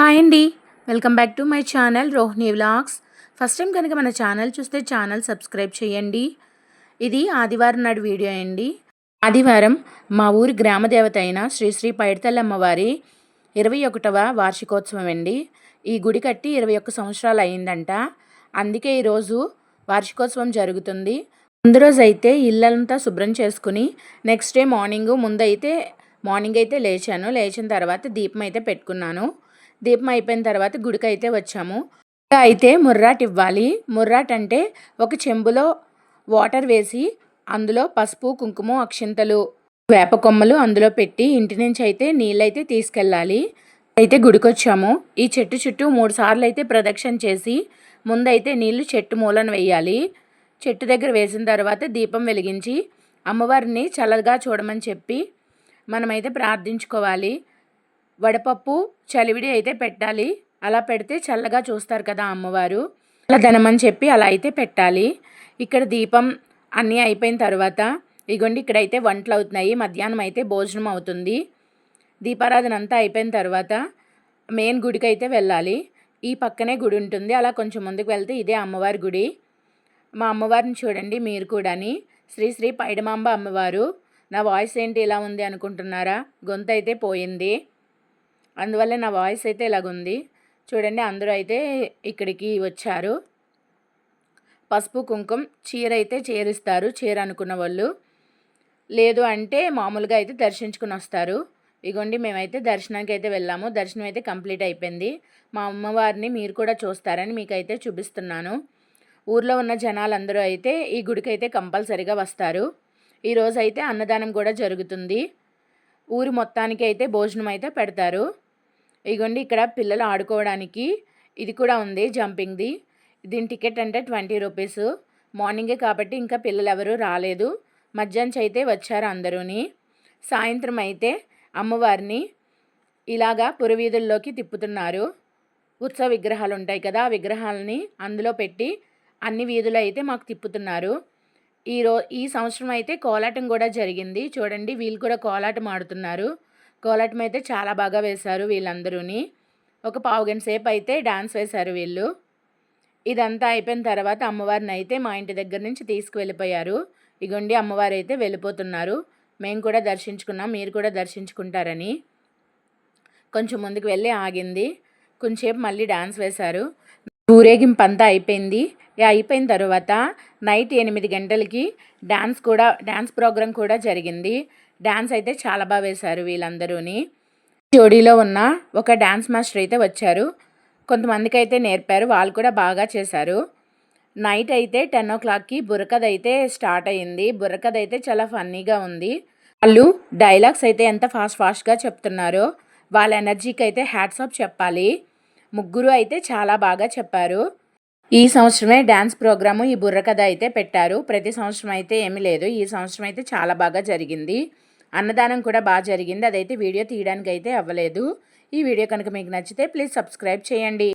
Hi అండి. Welcome back to my channel Rohini vlogs. First time కనుక మన channel చూస్తే ఛానల్ సబ్స్క్రైబ్ చేయండి. ఇది ఆదివారం నాడు వీడియో అండి. ఆదివారం మా ఊరి గ్రామదేవత అయిన శ్రీ శ్రీ పైడితల్లమ్మవారి ఇరవై ఒకటవ వార్షికోత్సవం అండి. ఈ గుడి కట్టి ఇరవై ఒక్క సంవత్సరాలు అయిందంట. అందుకే ఈరోజు వార్షికోత్సవం జరుగుతుంది. ముందు రోజు అయితే ఇల్లంతా శుభ్రం చేసుకుని నెక్స్ట్ డే మార్నింగ్ ముందైతే మార్నింగ్ అయితే లేచాను. లేచిన తర్వాత దీపం అయితే పెట్టుకున్నాను. దీపం అయిపోయిన తర్వాత గుడికి అయితే వచ్చాము అయితే ముర్రాట్ ఇవ్వాలి. ముర్రాట్ అంటే ఒక చెంబులో వాటర్ వేసి అందులో పసుపు కుంకుమ అక్షింతలు వేప కొమ్మలు అందులో పెట్టి ఇంటి నుంచి అయితే నీళ్ళైతే తీసుకెళ్ళాలి. అయితే గుడికి వచ్చాము ఈ చెట్టు చుట్టూ మూడు సార్లు అయితే ప్రదక్షిణ చేసి ముందైతే నీళ్ళు చెట్టు మూలన వేయాలి. చెట్టు దగ్గర వేసిన తర్వాత దీపం వెలిగించి అమ్మవారిని చల్లగా చూడమని చెప్పి మనమైతే ప్రార్థించుకోవాలి. వడపప్పు చలివిడి అయితే పెట్టాలి. అలా పెడితే చల్లగా చూస్తారు కదా అమ్మవారు. అలా ధనమని చెప్పి అలా అయితే పెట్టాలి. ఇక్కడ దీపం అన్నీ అయిపోయిన తర్వాత ఇగోండి ఇక్కడైతే వంటలు అవుతున్నాయి. మధ్యాహ్నం అయితే భోజనం అవుతుంది. దీపారాధన అంతా అయిపోయిన తర్వాత మెయిన్ గుడికి అయితే వెళ్ళాలి. ఈ పక్కనే గుడి ఉంటుంది. అలా కొంచెం ముందుకు వెళ్తే ఇదే అమ్మవారి గుడి. మా అమ్మవారిని చూడండి మీరు కూడాని. శ్రీ శ్రీ పైడమాంబ అమ్మవారు. నా వాయిస్ ఏంటి ఇలా ఉంది అనుకుంటున్నారా? గొంతు అయితే పోయింది. అందువల్ల నా వాయిస్ అయితే ఇలాగుంది. చూడండి అందరూ అయితే ఇక్కడికి వచ్చారు. పసుపు కుంకుమ చీర అయితే చేరిస్తారు చీర అనుకున్న వాళ్ళు. లేదు అంటే మామూలుగా అయితే దర్శించుకుని వస్తారు. ఇగోండి మేమైతే దర్శనానికి అయితే వెళ్ళాము. దర్శనం అయితే కంప్లీట్ అయిపోయింది. మా అమ్మవారిని మీరు కూడా చూస్తారని మీకైతే చూపిస్తున్నాను. ఊర్లో ఉన్న జనాలందరూ అయితే ఈ గుడికి అయితే కంపల్సరిగా వస్తారు. ఈరోజు అయితే అన్నదానం కూడా జరుగుతుంది. ఊరి మొత్తానికి అయితే భోజనం అయితే పెడతారు. ఇగోండి ఇక్కడ పిల్లలు ఆడుకోవడానికి ఇది కూడా ఉంది జంపింగ్ది. దీని టికెట్ అంటే ట్వంటీ రూపీస్. మార్నింగే కాబట్టి ఇంకా పిల్లలు ఎవరు రాలేదు. మధ్యాహ్నం అయితే వచ్చారు అందరూని. సాయంత్రం అయితే అమ్మవారిని ఇలాగా పురవీధుల్లోకి తిప్పుతున్నారు. ఉత్సవ విగ్రహాలు ఉంటాయి కదా ఆ విగ్రహాలని అందులో పెట్టి అన్ని వీధులు అయితే మాకు తిప్పుతున్నారు. ఈ ఈ సంవత్సరం అయితే కోలాటం కూడా జరిగింది. చూడండి వీళ్ళు కూడా కోలాటం ఆడుతున్నారు. కోలాటం అయితే చాలా బాగా వేశారు వీళ్ళందరూని. ఒక పావు గంట సేపు అయితే డాన్స్ వేశారు వీళ్ళు. ఇదంతా అయిపోయిన తర్వాత అమ్మవారిని అయితే మా ఇంటి దగ్గర నుంచి తీసుకువెళ్ళిపోయారు. ఇగోండి అమ్మవారు అయితే వెళ్ళిపోతున్నారు. మేము కూడా దర్శించుకున్నాం మీరు కూడా దర్శించుకుంటారని. కొంచెం ముందుకు వెళ్ళి ఆగింది. కొంచెంసేపు మళ్ళీ డాన్స్ వేశారు. ఊరేగింపు అంతా అయిపోయింది. అయిపోయిన తర్వాత నైట్ ఎనిమిది గంటలకి డ్యాన్స్ కూడా డ్యాన్స్ ప్రోగ్రాం కూడా జరిగింది. డ్యాన్స్ అయితే చాలా బాగా వేశారు వీళ్ళందరూని. జోడీలో ఉన్న ఒక డ్యాన్స్ మాస్టర్ అయితే వచ్చారు. కొంతమందికి అయితే నేర్పారు వాళ్ళు కూడా బాగా చేశారు. నైట్ అయితే టెన్ ఓ క్లాక్కి బుర్రకథ అయితే స్టార్ట్ అయ్యింది బుర్రకథ అయితే చాలా ఫన్నీగా ఉంది. వాళ్ళు డైలాగ్స్ అయితే ఎంత ఫాస్ట్ ఫాస్ట్గా చెప్తున్నారో వాళ్ళ ఎనర్జీకి అయితే హ్యాట్సాప్ చెప్పాలి. ముగ్గురు అయితే చాలా బాగా చెప్పారు. ఈ సంవత్సరమే డ్యాన్స్ ప్రోగ్రాము ఈ బుర్రకథ అయితే పెట్టారు. ప్రతి సంవత్సరం అయితే ఏమీ లేదు. ఈ సంవత్సరం అయితే చాలా బాగా జరిగింది. అన్నదానం కూడా బాగా జరిగింది. అదైతే వీడియో తీయడానికి అయితే అవ్వలేదు. ఈ వీడియో కనుక మీకు నచ్చితే ప్లీజ్ సబ్స్క్రైబ్ చేయండి.